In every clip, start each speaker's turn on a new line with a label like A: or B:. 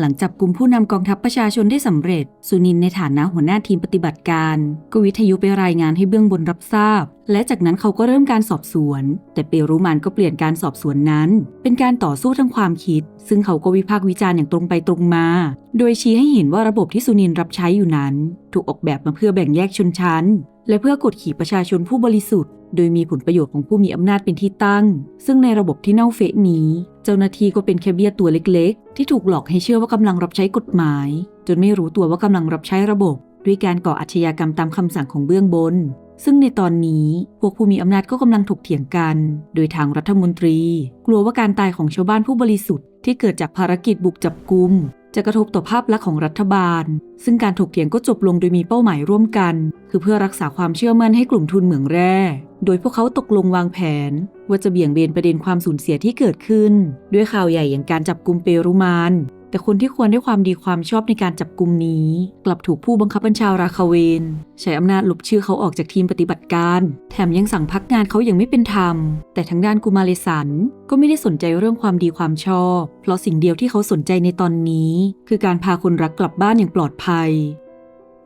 A: หลังจับกลุ่มผู้นำกองทัพประชาชนได้สำเร็จ สุนินในฐานะหัวหน้าทีมปฏิบัติการ ก็วิทยุไปรายงานให้เบื้องบนรับทราบ และจากนั้นเขาก็เริ่มการสอบสวน แต่เปรูมานก็เปลี่ยนการสอบสวนนั้น เป็นการต่อสู้ทางความคิด ซึ่งเขาก็วิพากษ์วิจารณ์อย่างตรงไปตรงมา โดยชี้ให้เห็นว่าระบบที่สุนินรับใช้อยู่นั้น ถูกออกแบบมาเพื่อแบ่งแยกชนชั้น และเพื่อกดขี่ประชาชนผู้บริสุทธิ์ โดยมีผลประโยชน์ของผู้มีอำนาจเป็นที่ตั้ง ซึ่งในระบบที่เน่าเฟะนี้ เจ้าหน้าที่ก็เป็นแค่เบี้ยตัวเล็ก ๆ ที่ถูกหลอกให้เชื่อว่ากำลังรับใช้กฎหมาย จนไม่รู้ตัวว่ากำลังรับใช้ระบบ ด้วยการก่ออาชญากรรมตามคำสั่งของเบื้องบน ซึ่งในตอนนี้พวกผู้มีอำนาจก็กำลังถกเถียงกัน โดยทางรัฐมนตรี กลัวว่าการตายของชาวบ้านผู้บริสุทธิ์ที่เกิดจากภารกิจบุกจับกุม จะกระทบต่อภาพลักษณ์ของรัฐบาล ซึ่งการถกเถียงก็จบลงโดยมีเป้าหมายร่วมกัน คือเพื่อรักษาความเชื่อมั่นให้กลุ่มทุนเหมืองแร่ โดยพวกเขาตกลงวางแผน ว่าจะเบี่ยงเบนประเด็นความสูญเสียที่เกิดขึ้น ด้วยข่าวใหญ่อย่างการจับกลุ่มเปรุมาน แต่คนที่ควรได้ความดีความชอบในการจับกลุ่มนี้ กลับถูกผู้บังคับบัญชาราคาเวนใช้อำนาจลบชื่อเขาออกจากทีมปฏิบัติการ แถมยังสั่งพักงานเขาอย่างไม่เป็นธรรม แต่ทางด้านกุมาเลสันก็ไม่ได้สนใจเรื่องความดีความชอบ เพราะสิ่งเดียวที่เขาสนใจในตอนนี้ คือการพาคนรักกลับบ้านอย่างปลอดภัย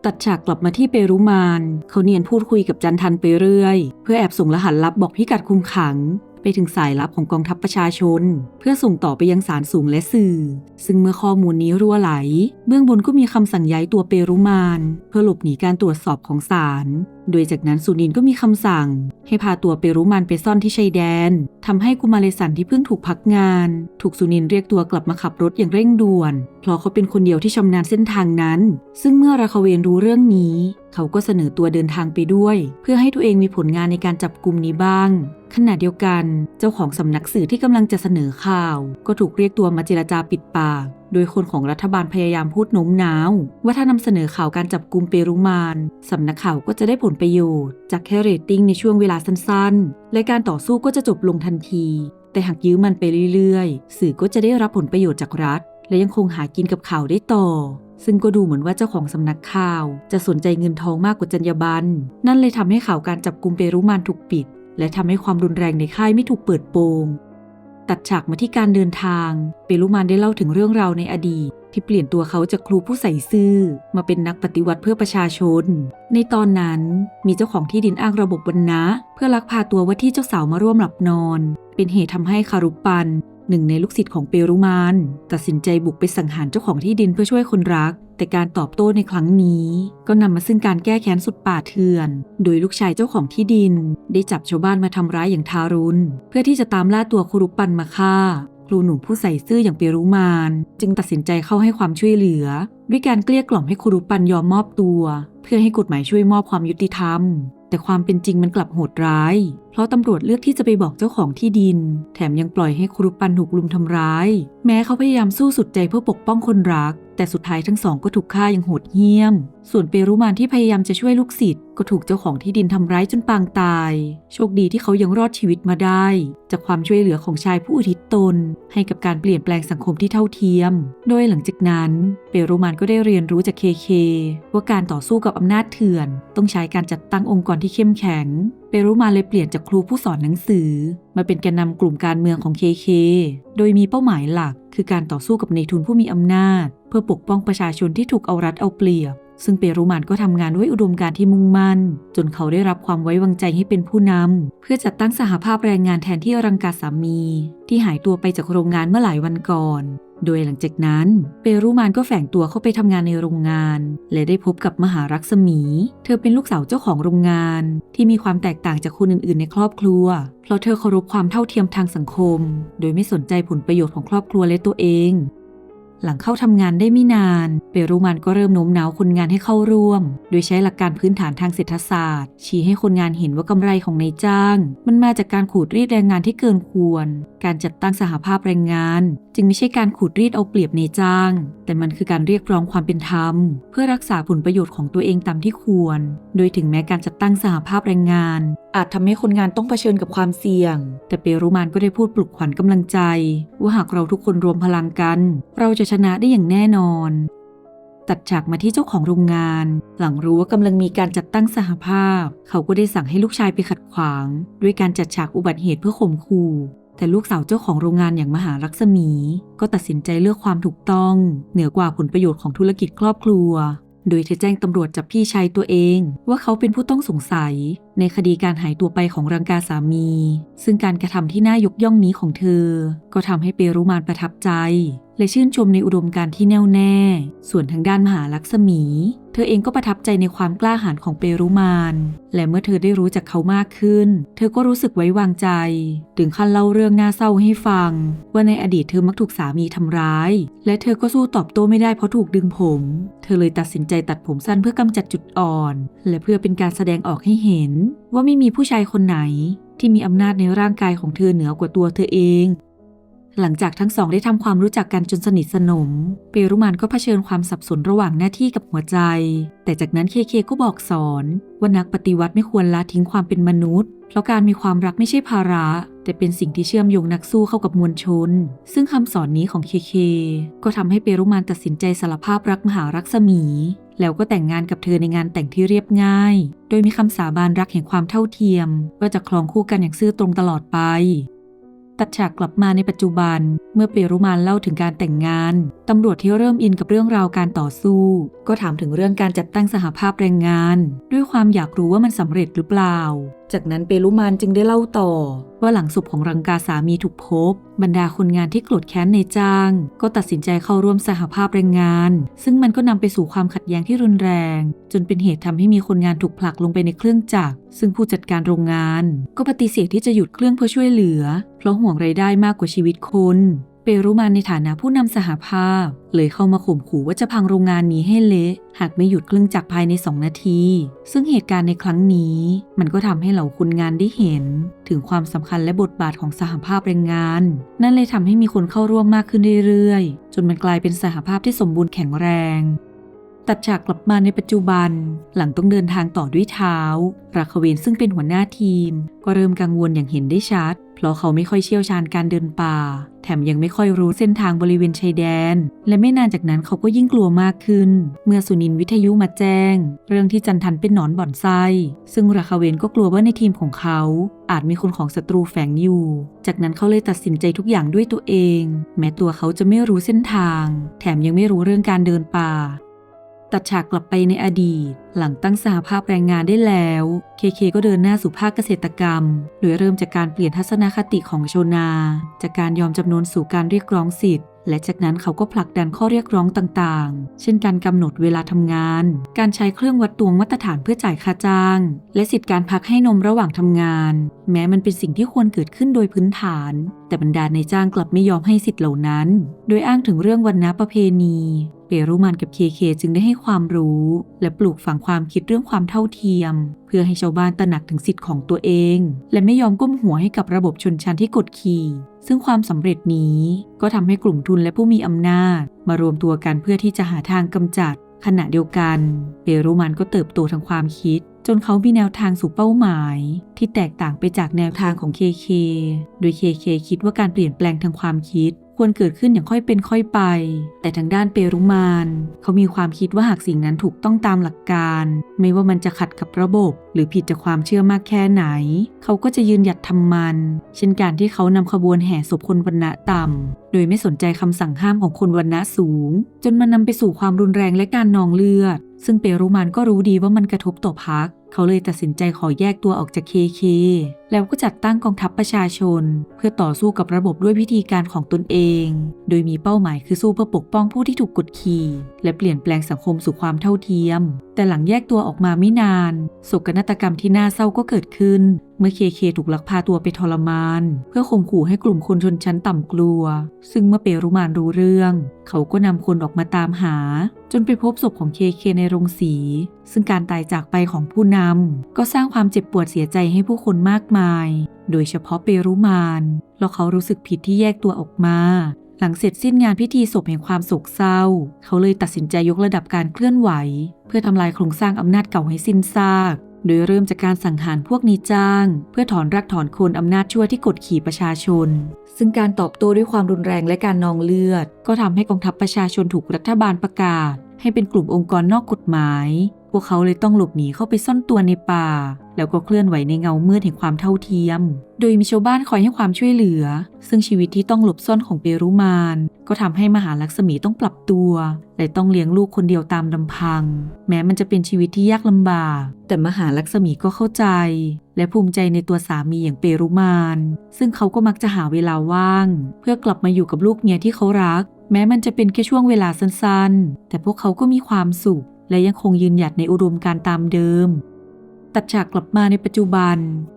A: ตัดฉากกลับมาที่เปรุมาน เขาเนียนพูดคุยกับจันทันไปเรื่อย เพื่อแอบส่งรหัสลับบอกพิกัดคุมขัง ไปถึงสายลับของกองทัพประชาชน เพื่อส่งต่อไปยังสารสูงและสื่อ ซึ่งเมื่อข้อมูลนี้รั่วไหล เบื้องบนก็มีคำสั่งย้ายตัวเปรุมาน เพื่อหลบหนีการตรวจสอบของศาลโดยจากนั้นสุนินก็มีคำสั่ง ให้พาตัวเปรุมานไปซ่อนที่ชายแดนทำให้กุมาเลสันที่เพิ่งถูกพักงาน ถูกสุนินเรียกตัวกลับมาขับรถอย่างเร่งด่วน เพราะเขาเป็นคนเดียวที่ชำนาญเส้นทางนั้น ซึ่งเมื่อราคาเวนรู้เรื่องนี้ เขาก็เสนอตัวเดินทางไปด้วย เพื่อให้ตัวเองมีผลงานในการจับกลุ่มนี้บ้าง ขณะเดียวกันเจ้าของสำนักสื่อที่กำลังจะเสนอข่าว ก็ถูกเรียกตัวมาเจรจาปิดปาก โดยคนของรัฐบาลพยายามพูดโน้มน้าว ว่าถ้านำเสนอข่าวการจับกลุ่มเปรุมานสำนักข่าวก็จะได้ผลประโยชน์ จากแค่เรตติ้งในช่วงเวลาสั้นๆ และการต่อสู้ก็จะจบลงทันที แต่หากยื้อมันไปเรื่อยๆ สื่อก็จะได้รับผลประโยชน์จากรัฐ และยังคงหากินกับข่าวได้ต่อ ซึ่งก็ดูเหมือนว่าเจ้าของสำนักข่าว จะสนใจเงินทองมากกว่าจรรยาบรรณนั่นเลยทำให้ข่าวการจับกลุ่มเปรุมานถูกปิด และทำให้ความรุนแรงในค่ายไม่ถูกเปิดโปงตัดฉากมาที่การเดินทาง เปรุมานได้เล่าถึงเรื่องราวในอดีต ที่เปลี่ยนตัวเขาจากครูผู้ใส่ซื่อ มาเป็นนักปฏิวัติเพื่อประชาชน ในตอนนั้นมีเจ้าของที่ดินอ้างระบบวันนะ เพื่อลักพาตัวว่าที่เจ้าสาวมาร่วมหลับนอน เป็นเหตุทำให้คารุปัน หนึ่งในลูกศิษย์ของเปรุมานตัดสินใจบุกไปสังหารเจ้าของที่ดินเพื่อช่วยคนรัก แต่การตอบโต้ในครั้งนี้ ก็นำมาซึ่งการแก้แค้นสุดป่าเถื่อน โดยลูกชายเจ้าของที่ดิน ได้จับชาวบ้านมาทำร้ายอย่างทารุณ เพื่อที่จะตามล่าตัวครุปปันมาฆ่า ครูหนุ่มผู้ใส่ซื่ออย่างเปรุมาน จึงตัดสินใจเข้าให้ความช่วยเหลือ ด้วยการเกลี้ยกล่อมให้ครูรุปปันยอมมอบตัว เพื่อให้กฎหมายช่วยมอบความยุติธรรม แต่ความเป็นจริงมันกลับโหดร้าย เพราะตำรวจเลือกที่จะไปบอกเจ้าของที่ดิน แถมยังปล่อยให้ครูปันถูกลุมทำร้าย แม้เขาพยายามสู้สุดใจเพื่อปกป้องคนรัก แต่สุดท้ายทั้งสองก็ถูกฆ่าอย่างโหดเหี้ยม ส่วนเปรุมานที่พยายามจะช่วยลูกศิษย์ ก็ถูกเจ้าของที่ดินทำร้ายจนปางตาย โชคดีที่เขายังรอดชีวิตมาได้ จากความช่วยเหลือของชายผู้อุทิศตน ให้กับการเปลี่ยนแปลงสังคมที่เท่าเทียม โดยหลังจากนั้น เปโรมานก็ได้เรียนรู้จากเคเคว่าการต่อสู้กับอำนาจเถื่อน ต้องใช้การจัดตั้งองค์กรที่เข้มแข็ง เปรุมาเลยเปลี่ยนจากครูผู้สอนหนังสือ มาเป็นแกนนำกลุ่มการเมืองของเคเคโดยมีเป้าหมายหลัก คือการต่อสู้กับในทุนผู้มีอำนาจ เพื่อปกป้องประชาชนที่ถูกเอารัดเอาเปรียบ ซึ่งเปรุมานก็ทำงานด้วยอุดมการที่มุ่งมั่น จนเขาได้รับความไว้วางใจให้เป็นผู้นำเพื่อจัดตั้งสหภาพแรงงานแทนที่รังกาสามี ที่หายตัวไปจากโรงงานเมื่อหลายวันก่อน โดยหลังจากนั้น เปรุมานก็แฝงตัวเข้าไปทำงานในโรงงาน และได้พบกับมหารักษมี เธอเป็นลูกสาวเจ้าของโรงงาน ที่มีความแตกต่างจากคนอื่นๆ ในครอบครัว เพราะเธอเคารพความเท่าเทียมทางสังคม โดยไม่สนใจผลประโยชน์ของครอบครัวและตัวเอง หลังเข้าทำงานได้ไม่นาน เปรุมันก็เริ่มโน้มน้าวคนงานให้เข้าร่วม โดยใช้หลักการพื้นฐานทางเศรษฐศาสตร์ ชี้ให้คนงานเห็นว่ากำไรของนายจ้าง มันมาจากการขูดรีดแรงงานที่เกินควร การจัดตั้งสหภาพแรงงาน จึงไม่ใช่การขูดรีดเอาเปรียบนายจ้าง แต่มันคือการเรียกร้องความเป็นธรรม เพื่อรักษาผลประโยชน์ของตัวเองตามที่ควร โดยถึงแม้การจัดตั้งสหภาพแรงงาน อาจทำให้คนงานต้องเผชิญกับความเสี่ยง แต่เปรุมานก็ได้พูดปลุกขวัญกำลังใจ ว่าหากเราทุกคนรวมพลังกัน เราจะชนะได้อย่างแน่นอน ตัดฉากมาที่เจ้าของโรงงาน หลังรู้ว่ากำลังมีการจัดตั้งสหภาพ เขาก็ได้สั่งให้ลูกชายไปขัดขวาง ด้วยการจัดฉากอุบัติเหตุเพื่อข่มขู่แต่ลูกสาวเจ้าของโรงงานอย่างมหารักษมี ก็ตัดสินใจเลือกความถูกต้อง เหนือกว่าผลประโยชน์ของธุรกิจครอบครัว โดยเธอแจ้งตำรวจจับพี่ชายตัวเอง ว่าเขาเป็นผู้ต้องสงสัยในคดีการหายตัวไปของรังกาสามี ซึ่งการกระทำที่น่ายกย่องนี้ของเธอ ก็ทำให้เปรุมานประทับใจ และชื่นชมในอุดมการที่แน่วแน่ ส่วนทางด้านมหาลักษมี เธอเองก็ประทับใจในความกล้าหาญของเปรุมาน และเมื่อเธอได้รู้จักเขามากขึ้น เธอก็รู้สึกไว้วางใจ ถึงขั้นเล่าเรื่องน่าเศร้าให้ฟัง ว่าในอดีตเธอมักถูกสามีทำร้าย และเธอก็สู้ตอบโต้ไม่ได้เพราะถูกดึงผม เธอเลยตัดสินใจตัดผมสั้นเพื่อกำจัดจุดอ่อน และเพื่อเป็นการแสดงออกให้เห็นว่าไม่มีผู้ชายคนไหนที่มีอำนาจในร่างกายของเธอเหนือกว่าตัวเธอเอง หลังจากทั้งสองได้ทำความรู้จักกันจนสนิทสนม เปรุมานก็เผชิญความสับสนระหว่างหน้าที่กับหัวใจ แต่จากนั้นเคเคก็บอกสอนว่านักปฏิวัติไม่ควรละทิ้งความเป็นมนุษย์ เพราะการมีความรักไม่ใช่ภาระ แต่เป็นสิ่งที่เชื่อมโยงนักสู้เข้ากับมวลชน ซึ่งคำสอนนี้ของเคเคก็ทำให้เปรุมานตัดสินใจสารภาพรักมหารักษมี แล้วก็แต่งงานกับเธอในงานแต่งที่เรียบง่าย โดยมีคำสาบานรักแห่งความเท่าเทียม ว่าจะครองคู่กันอย่างซื่อตรงตลอดไป ตัดฉากกลับมาในปัจจุบัน เมื่อเปรุมานเล่าถึงการแต่งงาน ตำรวจที่เริ่มอินกับเรื่องราวการต่อสู้ ก็ถามถึงเรื่องการจัดตั้งสหภาพแรงงาน ด้วยความอยากรู้ว่ามันสำเร็จหรือเปล่า จากนั้นเปรุมานจึงได้เล่าต่อ ว่าหลังศพของรังกาสามีถูกพบ บรรดาคนงานที่โกรธแค้นในจ้าง ก็ตัดสินใจเข้าร่วมสหภาพแรงงาน ซึ่งมันก็นำไปสู่ความขัดแย้งที่รุนแรง จนเป็นเหตุทำให้มีคนงานถูกผลักลงไปในเครื่องจักรซึ่งผู้จัดการโรงงาน ก็ปฏิเสธที่จะหยุดเครื่องเพื่อช่วยเหลือ เพราะห่วงไรายได้มากกว่าชีวิตคน เปรุมานในฐานะผู้นำสหภาพ เลยเข้ามาข่มขู่ว่าจะพังโรงงานนี้ให้เละ หากไม่หยุดเครื่องจักรภายใน 2 นาที ซึ่งเหตุการณ์ในครั้งนี้ มันก็ทำให้เหล่าคนงานได้เห็น ถึงความสำคัญและบทบาทของสหภาพแรงงาน นั่นเลยทำให้มีคนเข้าร่วมมากขึ้นเรื่อยๆ จนมันกลายเป็นสหภาพที่สมบูรณ์แข็งแรง ตัดฉากกลับมาในปัจจุบัน หลังต้องเดินทางต่อด้วยเท้า ราคเวนซึ่งเป็นหัวหน้าทีม ก็เริ่มกังวลอย่างเห็นได้ชัด เพราะเขาไม่ค่อยเชี่ยวชาญการเดินป่า แถมยังไม่ค่อยรู้เส้นทางบริเวณชายแดน และไม่นานจากนั้นเขาก็ยิ่งกลัวมากขึ้น เมื่อสุนินวิทยุมาแจ้ง เรื่องที่จันทันเป็นหนอนบ่อนไส้ซึ่งราคเวนก็กลัวว่าในทีมของเขา อาจมีคนของศัตรูแฝงอยู่ จากนั้นเขาเลยตัดสินใจทุกอย่างด้วยตัวเอง แม้ตัวเขาจะไม่รู้เส้นทาง แถมยังไม่รู้เรื่องการเดินป่า ตัดฉากกลับไปในอดีต หลังตั้งสหภาพแรงงานได้แล้ว เคเคก็เดินหน้าสู่ภาคเกษตรกรรม โดยเริ่มจากการเปลี่ยนทัศนคติของโชนา จากการยอมจำนวนสู่การเรียกร้องสิทธิ์และจากนั้นเขาก็ผลักดันข้อเรียกร้องต่างๆ เช่นการกำหนดเวลาทำงาน การใช้เครื่องวัดตวงมาตรฐานเพื่อจ่ายค่าจ้าง และสิทธิการพักให้นมระหว่างทำงาน แม้มันเป็นสิ่งที่ควรเกิดขึ้นโดยพื้นฐาน แต่บรรดาในจ้างกลับไม่ยอมให้สิทธิเหล่านั้น โดยอ้างถึงเรื่องวันณประเพณี เปรุมันกับเคเคจึงได้ให้ความรู้ และปลูกฝังความคิดเรื่องความเท่าเทียม เพื่อให้ชาวบ้านตระหนักถึงสิทธิ์ของตัวเอง และไม่ยอมก้มหัวให้กับระบบชนชั้นที่กดขี่ซึ่งความสำเร็จนี้ก็ทำให้กลุ่มทุนและผู้มีอำนาจ มารวมตัวกันเพื่อที่จะหาทางกำจัด ขณะเดียวกัน เปรุมันก็เติบโตทางความคิด จนเขามีแนวทางสู่เป้าหมาย ที่แตกต่างไปจากแนวทางของเคเคโดยเคเคคิดว่าการเปลี่ยนแปลงทางความคิดควรเกิดขึ้นอย่างค่อยเป็นค่อยไป แต่ทางด้านเปรุมานเขามีความคิดว่าหากสิ่งนั้นถูกต้องตามหลักการ ไม่ว่ามันจะขัดกับระบบ หรือผิดจากความเชื่อมากแค่ไหน เขาก็จะยืนหยัดทำมัน เช่นการที่เขานำขบวนแห่ศพคนวรรณะต่ำ โดยไม่สนใจคำสั่งห้ามของคนวรรณะสูง จนมันนำไปสู่ความรุนแรงและการนองเลือด ซึ่งเปรุมานก็รู้ดีว่ามันกระทบต่อพรรค เขาเลยตัดสินใจขอแยกตัวออกจากเคเคแล้วก็จัดตั้งกองทัพประชาชน เพื่อต่อสู้กับระบบด้วยวิธีการของตนเอง โดยมีเป้าหมายคือสู้เพื่อปกป้องผู้ที่ถูกกดขี่ และเปลี่ยนแปลงสังคมสู่ความเท่าเทียม แต่หลังแยกตัวออกมาไม่นานโศกนาฏกรรมที่น่าเศร้าก็เกิดขึ้นเมื่อเคเคถูกลักพาตัวไปทรมาน เพื่อข่มขู่ให้กลุ่มคนชนชั้นต่ำกลัว ซึ่งเมื่อเปรุมานรู้เรื่อง เขาก็นำคนออกมาตามหา จนไปพบศพของเคเคในโรงสี ซึ่งการตายจากไปของผู้นำก็สร้างความเจ็บปวดเสียใจให้ผู้คนมากมาย โดยเฉพาะเปรุมานเพราะเขารู้สึกผิดที่แยกตัวออกมาหลังเสร็จสิ้นงานพิธีศพแห่งความโศกเศร้า เขาเลยตัดสินใจยกระดับการเคลื่อนไหว เพื่อทำลายโครงสร้างอำนาจเก่าให้สิ้นซาก โดยเริ่มจากการสังหารพวกนีจ้าง เพื่อถอนรักถอนโคนอำนาจชั่วที่กดขี่ประชาชน ซึ่งการตอบโต้ด้วยความรุนแรงและการนองเลือด ก็ทำให้กองทัพประชาชนถูกรัฐบาลประกาศ ให้เป็นกลุ่มองค์กรนอกกฎหมาย พวกเขาเลยต้องหลบหนีเข้าไปซ่อนตัวในป่า แล้วก็เคลื่อนไหวในเงามืดแห่งความเท่าเทียม โดยมีชาวบ้านคอยให้ความช่วยเหลือ ซึ่งชีวิตที่ต้องหลบซ่อนของเปรุมาน ก็ทำให้มหาลักษมีต้องปรับตัว และต้องเลี้ยงลูกคนเดียวตามลำพัง แม้มันจะเป็นชีวิตที่ยากลำบาก แต่มหาลักษมีก็เข้าใจ และภูมิใจในตัวสามีอย่างเปรุมาน ซึ่งเขาก็มักจะหาเวลาว่าง เพื่อกลับมาอยู่กับลูกเมียที่เขารักแม้มันจะเป็นแค่ช่วงเวลาสั้นๆ แต่พวกเขาก็มีความสุข และยังคงยืนหยัดในอุดมการตามเดิม ตัดฉากกลับมาในปัจจุบัน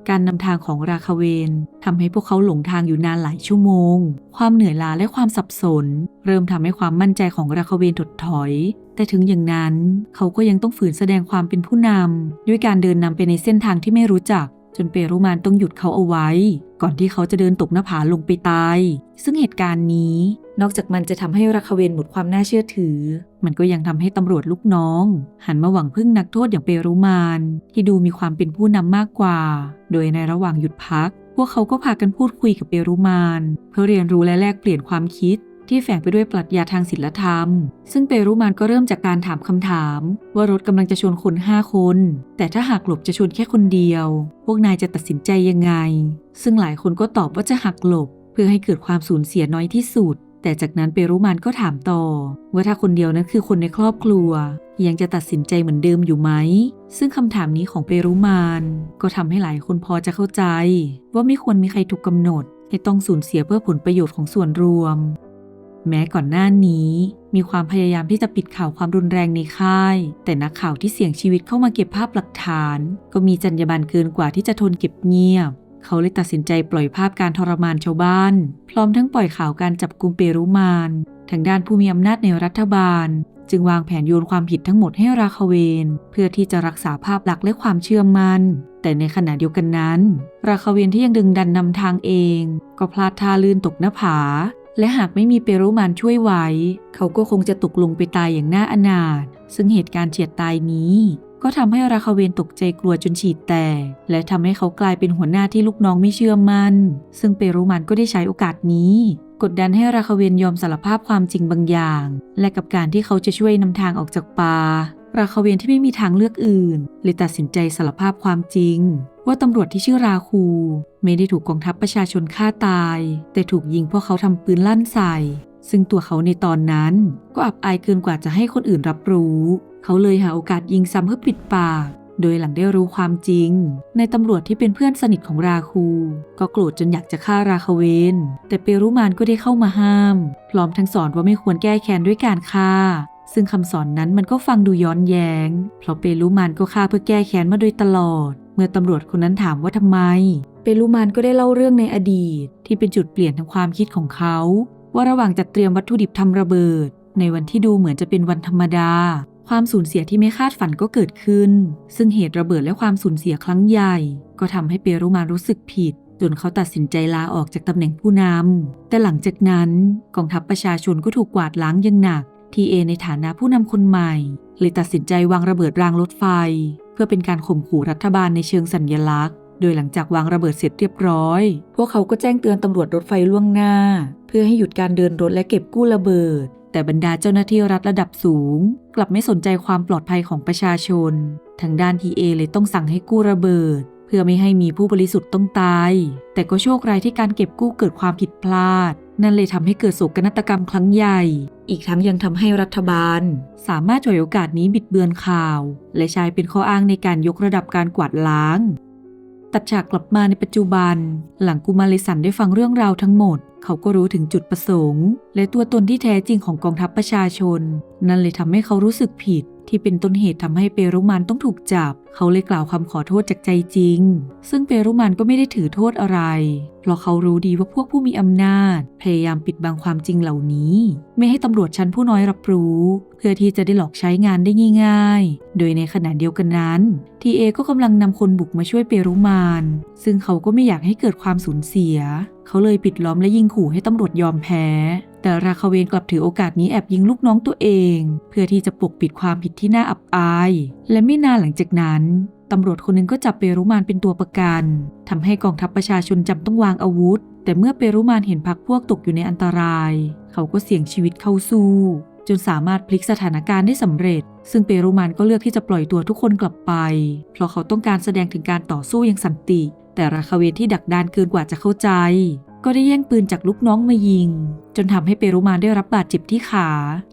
A: การนำทางของราคาเวนทำให้พวกเขาหลงทางอยู่นานหลายชั่วโมง ความเหนื่อยล้าและความสับสน เริ่มทำให้ความมั่นใจของราคาเวนถดถอย แต่ถึงอย่างนั้นเขาก็ยังต้องฝืนแสดงความเป็นผู้นำด้วยการเดินนำไปในเส้นทางที่ไม่รู้จักจนเปรุมานต้องหยุดเขาเอาไว้ ก่อนที่เขาจะเดินตกหน้าผาลงไปตาย ซึ่งเหตุการณ์นี้ นอกจากมันจะทำให้ราคาเวนหมดความน่าเชื่อถือ มันก็ยังทำให้ตำรวจลูกน้อง หันมาหวังพึ่งนักโทษอย่างเปรุมาน ที่ดูมีความเป็นผู้นำมากกว่า โดยในระหว่างหยุดพัก พวกเขาก็พากันพูดคุยกับเปรุมาน เพื่อเรียนรู้และแลกเปลี่ยนความคิด ที่แฝงไปด้วยปรัชญาทางศิลธรรม ซึ่งเปรุมานก็เริ่มจากการถามคำถาม ว่ารถกำลังจะชนคนห้าคน แต่ถ้าหากหลบจะชนแค่คนเดียว พวกนายจะตัดสินใจยังไง ซึ่งหลายคนก็ตอบว่าจะหักหลบ เพื่อให้เกิดความสูญเสียน้อยที่สุด แต่จากนั้นเปรุมานก็ถามต่อ ว่าถ้าคนเดียวนั้นคือคนในครอบครัว ยังจะตัดสินใจเหมือนเดิมอยู่ไหม ซึ่งคำถามนี้ของเปรุมาน ก็ทำให้หลายคนพอจะเข้าใจ ว่าไม่ควรมีใครถูกกำหนด ให้ต้องสูญเสียเพื่อผลประโยชน์ของส่วนรวม แม้ก่อนหน้านี้ มีความพยายามที่จะปิดข่าวความรุนแรงในค่าย แต่นักข่าวที่เสี่ยงชีวิตเข้ามาเก็บภาพหลักฐาน ก็มีจรรยาบรรณเกินกว่าที่จะทนเก็บเงียบ เขาเลยตัดสินใจปล่อยภาพการทรมานชาวบ้าน พร้อมทั้งปล่อยข่าวการจับกุมเปรุมาน ทางด้านผู้มีอำนาจในรัฐบาล จึงวางแผนโยนความผิดทั้งหมดให้ราคาเวน เพื่อที่จะรักษาภาพลักษณ์และความเชื่อมัน่น แต่ในขณะเดียวกันนั้น ราคาเวนที่ยังดึงดันนำทางเอง ก็พลาดท่าลื่นตกหน้าผา และหากไม่มีเปรุมานช่วยไว้ เขาก็คงจะตกลงไปตายอย่างน่าอนาถซึ่งเหตุการณ์เฉียดตายนี้ ก็ทำให้ราคาเวนตกใจกลัวจนฉีดแตกและทำให้เขากลายเป็นหัวหน้าที่ลูกน้องไม่เชื่อมัน่น ซึ่งเปรุมานก็ได้ใช้โอกาสนี้ กดดันให้ราคาเวนยอมสารภาพความจริงบางอย่าง และกับการที่เขาจะช่วยนำทางออกจากป่าราคาเวนที่ไม่มีทางเลือกอื่นเลยตัดสินใจสารภาพความจริง ว่าตำรวจที่ชื่อราคู ไม่ได้ถูกกองทัพประชาชนฆ่าตาย แต่ถูกยิงเพราะเขาทำปืนลั่นใส่ ซึ่งตัวเขาในตอนนั้นก็อับอายเกินกว่าจะให้คนอื่นรับรู้ เขาเลยหาโอกาสยิงซ้ำเพื่อปิดปาก โดยหลังได้รู้ความจริง ในตำรวจที่เป็นเพื่อนสนิทของราคู ก็โกรธจนอยากจะฆ่าราคาเวน แต่เปรุมานก็ได้เข้ามาห้าม พร้อมทั้งสอนว่าไม่ควรแก้แค้นด้วยการฆ่า ซึ่งคำสอนนั้นมันก็ฟังดูย้อนแยง้ง เพราะเปรุมานก็ฆ่าเพื่อแก้แค้นมาโดยตลอด เมื่อตำรวจคนนั้นถามว่าทำไม เปรุมานก็ได้เล่าเรื่องในอดีต ที่เป็นจุดเปลี่ยนทางความคิดของเขาว่าระหว่างจัดเตรียมวัตถุดิบทำระเบิด ในวันที่ดูเหมือนจะเป็นวันธรรมดา ความสูญเสียที่ไม่คาดฝันก็เกิดขึ้น ซึ่งเหตุระเบิดและความสูญเสียครั้งใหญ่ ก็ทำให้เปรุมารู้สึกผิด จนเขาตัดสินใจลาออกจากตำแหน่งผู้นำแต่หลังจากนั้นกองทัพประชาชนก็ถูกกวาดล้างอย่างหนัก ทีเอในฐานะผู้นำคนใหม่เลยตัดสินใจวางระเบิดรางรถไฟ เพื่อเป็นการข่มขู่รัฐบาลในเชิงสัญลักษณ์ โดยหลังจากวางระเบิดเสร็จเรียบร้อย พวกเขาก็แจ้งเตือนตำรวจรถไฟล่วงหน้า เพื่อให้หยุดการเดินรถและเก็บกู้ระเบิด แต่บรรดาเจ้าหน้าที่รัฐระดับสูง กลับไม่สนใจความปลอดภัยของประชาชน ทางด้านทีเอเลยต้องสั่งให้กู้ระเบิด เพื่อไม่ให้มีผู้บริสุทธิ์ต้องตาย แต่ก็โชคร้ายที่การเก็บกู้เกิดความผิดพลาด นั่นเลยทำให้เกิดโศกนาฏกรรมครั้งใหญ่ อีกทั้งยังทำให้รัฐบาล สามารถฉวยโอกาสนี้บิดเบือนข่าว และใช้เป็นข้ออ้างในการยกระดับการกวาดล้าง ตัดฉากกลับมาในปัจจุบัน หลังกุมาริสันได้ฟังเรื่องราวทั้งหมด เขาก็รู้ถึงจุดประสงค์ และตัวตนที่แท้จริงของกองทัพประชาชน นั่นเลยทำให้เขารู้สึกผิด ที่เป็นต้นเหตุทำให้เปรุมันต้องถูกจับ เขาเลยกล่าวคำขอโทษจากใจจริง ซึ่งเปรุมันก็ไม่ได้ถือโทษอะไร เพราะเขารู้ดีว่าพวกผู้มีอำนาจ พยายามปิดบังความจริงเหล่านี้ ไม่ให้ตำรวจชั้นผู้น้อยรับรู้ เพื่อที่จะได้หลอกใช้งานได้ง่าย ๆ โดยในขณะเดียวกันนั้น ทีเอก็กำลังนำคนบุกมาช่วยเปรุมาน ซึ่งเขาก็ไม่อยากให้เกิดความสูญเสีย เขาเลยปิดล้อมและยิงขู่ให้ตำรวจยอมแพ้ แต่ราคาเวนกลับถือโอกาสนี้แอบยิงลูกน้องตัวเอง เพื่อที่จะปกปิดความผิดที่น่าอับอาย และไม่นานหลังจากนั้นตำรวจคนหนึงก็จับเปรุมานเป็นตัวประกันทำให้กองทัพประชาชนจำต้องวางอาวุธ แต่เมื่อเปรุมานเห็นพักพวกตกอยู่ในอันตราย เขาก็เสี่ยงชีวิตเข้าสู้ จนสามารถพลิกสถานการณ์ได้สำเร็จ ซึ่งเปรุมานก็เลือกที่จะปล่อยตัวทุกคนกลับไป เพราะเขาต้องการแสดงถึงการต่อสู้อย่างสันติ แต่ราคาเวนที่ดักดานเกินกว่าจะเข้าใจ ก็ได้แย่งปืนจากลูกน้องมายิง จนทำให้เปรุมานได้รับบาดเจ็บที่ขา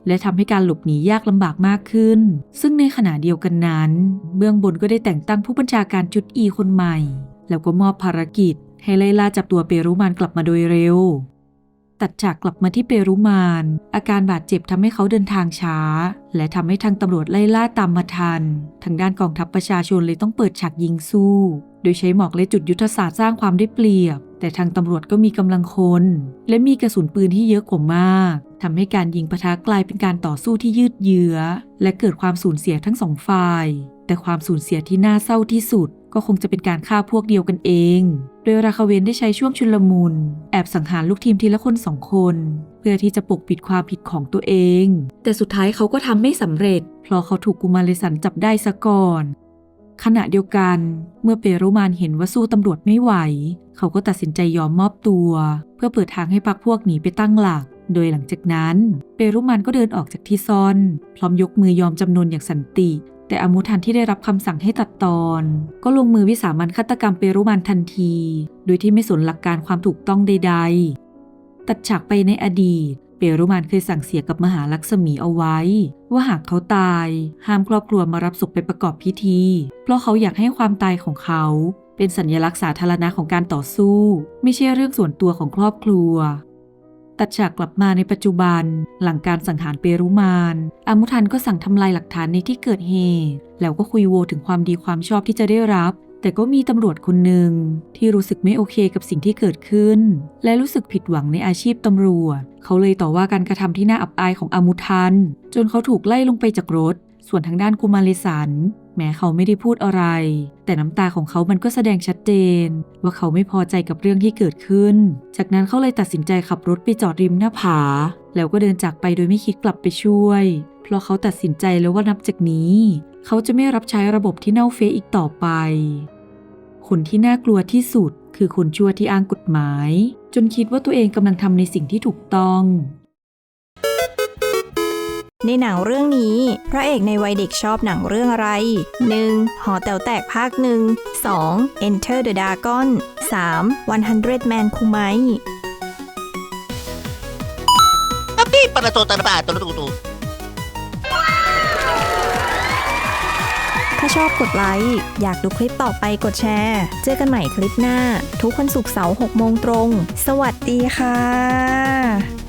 A: และทำให้การหลบหนียากลำบากมากขึ้น ซึ่งในขณะเดียวกันนั้น เบื้องบนก็ได้แต่งตั้งผู้บัญชาการจุดอีคนใหม่ แล้วก็มอบภารกิจ ให้ไล่ล่าจับตัวเปรุมานกลับมาโดยเร็ว ตัดฉากกลับมาที่เปรุมาน อาการบาดเจ็บทำให้เขาเดินทางช้า และทำให้ทางตำรวจไล่ล่าตามมาทัน ทางด้านกองทัพประชาชนเลยต้องเปิดฉากยิงสู้ โดยใช้หมอกและจุดยุทธศาสตร์สร้างความได้เปรียบ แต่ทางตำรวจก็มีกำลังคน และมีกระสุนปืนที่เยอะกว่ามากทำให้การยิงปะทะกลายเป็นการต่อสู้ที่ยืดเยื้อ และเกิดความสูญเสียทั้งสองฝ่าย แต่ความสูญเสียที่น่าเศร้าที่สุด ก็คงจะเป็นการฆ่าพวกเดียวกันเอง โดยราคาเวนได้ใช้ช่วงชุลมุน แอบสังหารลูกทีมทีละคนสองคน เพื่อที่จะปกปิดความผิดของตัวเอง แต่สุดท้ายเขาก็ทำไม่สำเร็จ เพราะเขาถูกกุมารเลสันจับได้ซะก่อน ขณะเดียวกัน เมื่อเปรุมานเห็นว่าสู้ตำรวจไม่ไหว เขาก็ตัดสินใจยอมมอบตัว เพื่อเปิดทางให้พักพวกหนีไปตั้งหลัก โดยหลังจากนั้น เปรุมานก็เดินออกจากที่ซ่อน พร้อมยกมือยอมจำนนอย่างสันติ แต่อมุทันที่ได้รับคำสั่งให้ตัดตอน ก็ลงมือวิสามันฆาตกรรมเปรุมานทันที โดยที่ไม่สนหลักการความถูกต้องใด ๆ ตัดฉากไปในอดีต เปรุมานเคยสั่งเสียกับมหาลักษมีเอาไว้ ว่าหากเขาตาย ห้ามครอบครัวมารับศพไปประกอบพิธี เพราะเขาอยากให้ความตายของเขา เป็นสัญลักษณ์สาธารณะของการต่อสู้ ไม่ใช่เรื่องส่วนตัวของครอบครัว ตัดฉากกลับมาในปัจจุบัน หลังการสังหารเปรุมานอามุทันก็สั่งทำลายหลักฐานในที่เกิดเหตุแล้วก็คุยโวถึงความดีความชอบที่จะได้รับ แต่ก็มีตำรวจคนหนึ่งที่รู้สึกไม่โอเคกับสิ่งที่เกิดขึ้น และรู้สึกผิดหวังในอาชีพตำรวจ เขาเลยต่อว่าการกระทำที่น่าอับอายของอามุทัน จนเขาถูกไล่ลงไปจากรถ ส่วนทางด้านกุมาเลสัน แม้เขาไม่ได้พูดอะไร แต่น้ำตาของเขามันก็แสดงชัดเจน ว่าเขาไม่พอใจกับเรื่องที่เกิดขึ้น จากนั้นเขาเลยตัดสินใจขับรถไปจอดริมหน้าผา แล้วก็เดินจากไปโดยไม่คิดกลับไปช่วย เพราะเขาตัดสินใจแล้วว่านับจากนี้ เขาจะไม่รับใช้ระบบที่เน่าเฟะอีกต่อไป คนที่น่ากลัวที่สุดคือคนชั่วที่อ้างกฎหมาย จนคิดว่าตัวเองกำลังทำในสิ่งที่ถูกต้อง
B: ในหนังเรื่องนี้ พระเอกในวัยเด็กชอบหนังเรื่องอะไร 1. หอแต๋วแตกภาคหนึ่ง 2. Enter the Dragon 3. 100 Man คุไม
C: Tapi para to tanpa to to
B: ถ้าชอบกดไลค์ อยากดูคลิปต่อไปกดแชร์ เจอกันใหม่คลิปหน้า ทุกวันศุกร์เสาร์6โมงตรง สวัสดีค่ะ